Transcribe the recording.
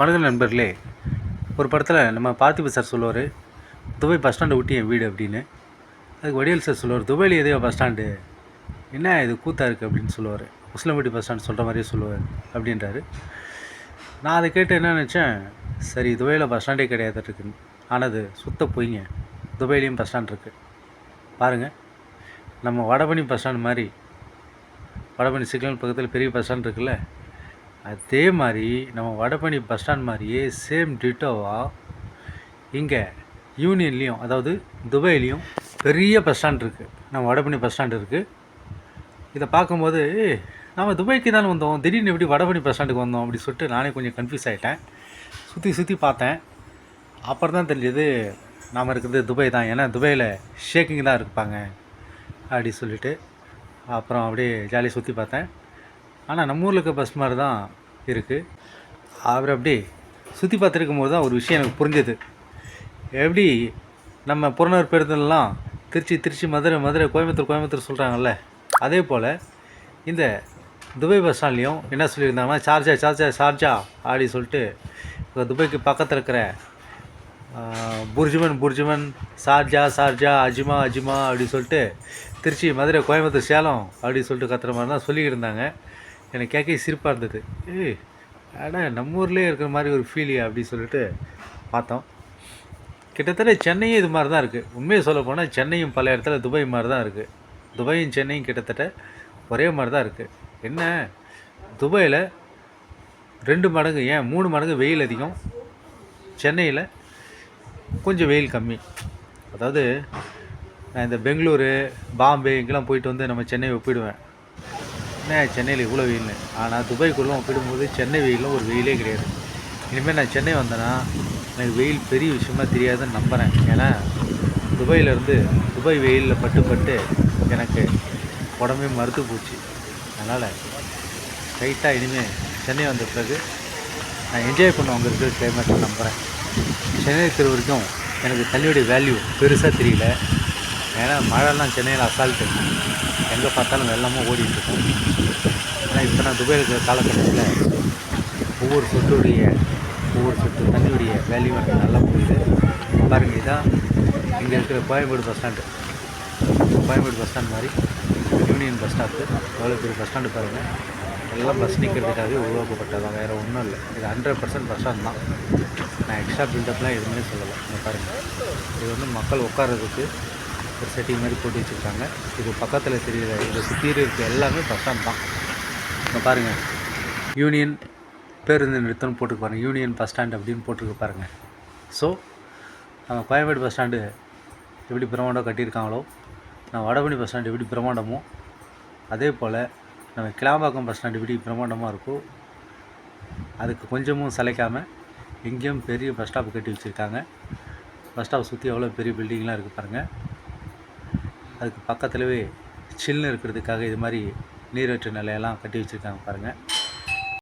வணக்கம் நண்பர்களே. ஒரு படத்தில் நம்ம பார்த்திப சார் சொல்லுவார் துபாய் பஸ் ஸ்டாண்டை ஒட்டி என் வீடு அப்படின்னு. அதுக்கு வடிவேல் சார் சொல்லுவார் துபாயில் எதையோ பஸ் ஸ்டாண்டு என்ன இது கூத்தா இருக்குது அப்படின்னு சொல்லுவார். முஸ்லம்பட்டி பஸ் ஸ்டாண்ட் சொல்கிற மாதிரியே சொல்லுவார் அப்படின்றாரு. நான் அதை கேட்டு என்ன நினச்சேன் சரி துபாயில் பஸ் ஸ்டாண்டே கிடையாது இருக்குன்னு ஆனால் அது சுத்த பொய்ங்க. துபாயிலையும் பஸ் ஸ்டாண்ட் இருக்குது பாருங்கள் நம்ம வடபணி பஸ் ஸ்டாண்ட் மாதிரி வடபணி சிக்னல் பக்கத்தில் பெரிய பஸ் ஸ்டாண்ட் இருக்குல்ல அதே மாதிரி நம்ம வடபழனி பஸ் ஸ்டாண்ட் மாதிரியே சேம் டிட்டோவாக இங்கே யூனியன்லேயும் அதாவது துபாயிலையும் பெரிய பஸ் ஸ்டாண்ட் இருக்குது நம்ம வடபழனி பஸ் ஸ்டாண்ட் இருக்குது இதை பார்க்கும்போது நம்ம துபாய்க்கு தான் வந்தோம் திடீர்னு எப்படி வடபழனி பஸ் ஸ்டாண்டுக்கு வந்தோம் அப்படி சொல்லிட்டு நானே கொஞ்சம் கன்ஃபியூஸ் ஆகிட்டேன் சுற்றி சுற்றி பார்த்தேன். அப்புறம் தான் தெரிஞ்சது நாம் இருக்கிறது துபாய் தான். ஏன்னா துபாயில் ஷேக்கிங் தான் இருப்பாங்க அப்படி சொல்லிட்டு அப்புறம் அப்படியே ஜாலியாக சுற்றி பார்த்தேன். ஆனால் நம்ம ஊரில் இருக்க பஸ் மாதிரி தான் இருக்குது அவர் அப்படி சுற்றி பார்த்துருக்கும் போது தான் ஒரு விஷயம் எனக்கு புரிஞ்சது. எப்படி நம்ம புறநகர் பேருந்துலாம் திருச்சி திருச்சி மதுரை மதுரை கோயம்புத்தூர் கோயம்புத்தூர் சொல்கிறாங்கல்ல அதே போல் இந்த துபாய் பஸ் ஸ்டாண்ட்லேயும் என்ன சொல்லியிருந்தாங்கன்னா சார்ஜா சார்ஜா சார்ஜா அப்படி சொல்லிட்டு இப்போ துபாய்க்கு பக்கத்தில் இருக்கிற புர்ஜுமன் புர்ஜுமன் சார்ஜா சார்ஜா அஜிமா அஜிமா அப்படி சொல்லிட்டு திருச்சி மதுரை கோயம்புத்தூர் சேலம் அப்படி சொல்லிட்டு கத்துற மாதிரி தான் சொல்லிக்கிட்டு இருந்தாங்க. எனக்கு கேட்க சிரிப்பாக இருந்தது. ஏய் அட நம்ம ஊர்லேயே இருக்கிற மாதிரி ஒரு ஃபீலியா அப்படின்னு சொல்லிட்டு பார்த்தோம். கிட்டத்தட்ட சென்னையும் இது மாதிரி தான் இருக்குது உண்மையை சொல்ல போனால் சென்னையும் பல இடத்துல துபாய் மாதிரி தான் இருக்குது துபாயும் சென்னையும் கிட்டத்தட்ட ஒரே மாதிரி தான் இருக்குது என்ன? துபாயில் ரெண்டு மடங்கு ஏன் மூணு மடங்கு வெயில் அதிகம்? சென்னையில் கொஞ்சம் வெயில் கம்மி. அதாவது நான் இந்த பெங்களூரு பாம்பே இங்கெல்லாம் போயிட்டு வந்து நம்ம சென்னை ஒப்பிடுவேன். என்ன சென்னையில் இவ்வளோ வெயில்னு ஆனால் துபாய்க்குள்ளே ஒப்பிடும்போது சென்னை வெயிலும் ஒரு வெயிலே கிடையாது. இனிமேல் நான் சென்னை வந்தேன்னா எனக்கு வெயில் பெரிய விஷயமா தெரியாதுன்னு நம்புகிறேன் ஏன்னா துபாயிலேருந்து துபாய் வெயிலில் பட்டு பட்டு எனக்கு உடம்பே மறுத்து போச்சு. அதனால் ரைட்டாக இனிமேல் சென்னை வந்த பிறகு நான் என்ஜாய் பண்ண அங்கே இருக்கிற கிளைமேட்டை நம்புகிறேன் சென்னை இருக்கிற வரைக்கும் எனக்கு தண்ணியோடைய வேல்யூ பெருசாக தெரியல. ஏன்னா மழைலாம் சென்னையில் அசால்ட்டு. எங்கே பார்த்தாலும் வெள்ளமாக ஓடிட்டு இருக்கும் ஆனால் இப்போ நான் துபாயில் இருக்கிற காலகட்டத்தில் ஒவ்வொரு சொட்டுடைய ஒவ்வொரு சொட்டு தண்ணியுடைய வேல்யூ எனக்கு நல்லா புரியுது. பாருங்கள் இதான் இங்கே இருக்கிற Koyambedu bus stand Koyambedu bus stand மாதிரி யூனியன் பஸ் ஸ்டாப்பு எவ்வளோ பெரிய பஸ் ஸ்டாண்டு பாருங்கள் எல்லாம் பஸ் நிற்கிறதுக்காகவே உருவாக்கப்பட்டதான் வேறு ஒன்றும் இல்லை. இது ஹண்ட்ரட் பர்சன்ட் பஸ் ஸ்டாண்ட் தான். நான் எக்ஸ்ட்ரா பில்டப்லாம் எதுவுமே சொல்லலை. இங்கே பாருங்கள் இது வந்து மக்கள் உட்கார்றதுக்கு ஒரு செட்டிங் மாதிரி போட்டு வச்சுருக்காங்க. இது பக்கத்தில் தெரியுற இதை சுற்றி இருக்க எல்லாமே பஸ் ஸ்டாண்ட் தான். இப்போ பாருங்கள் யூனியன் பேருந்து நிறுத்தம்னு போட்டுருக்கு பாருங்கள் யூனியன் பஸ் ஸ்டாண்ட் அப்படின்னு போட்டிருக்கு பாருங்கள் ஸோ நம்ம கோயம்பேடு பஸ் ஸ்டாண்டு எப்படி பிரம்மாண்டம் கட்டியிருக்காங்களோ நம்ம வடபணி பஸ் ஸ்டாண்டு எப்படி பிரம்மாண்டமோ அதே போல் நம்ம கிளாம்பாக்கம் பஸ் ஸ்டாண்டு எப்படி பிரம்மாண்டமாக இருக்கோ அதுக்கு கொஞ்சமும் சளைக்காமல் எங்கேயும் பெரிய பஸ் ஸ்டாப் கட்டி வச்சுருக்காங்க. பஸ் ஸ்டாப் சுற்றி எவ்வளோ பெரிய பில்டிங்லாம் இருக்குது பாருங்கள் அதுக்கு பக்கத்துலவே சில்லுன்னு இருக்கிறதுக்காக இது மாதிரி நீரேற்று நிலையெல்லாம் கட்டி வச்சுருக்காங்க பாருங்கள்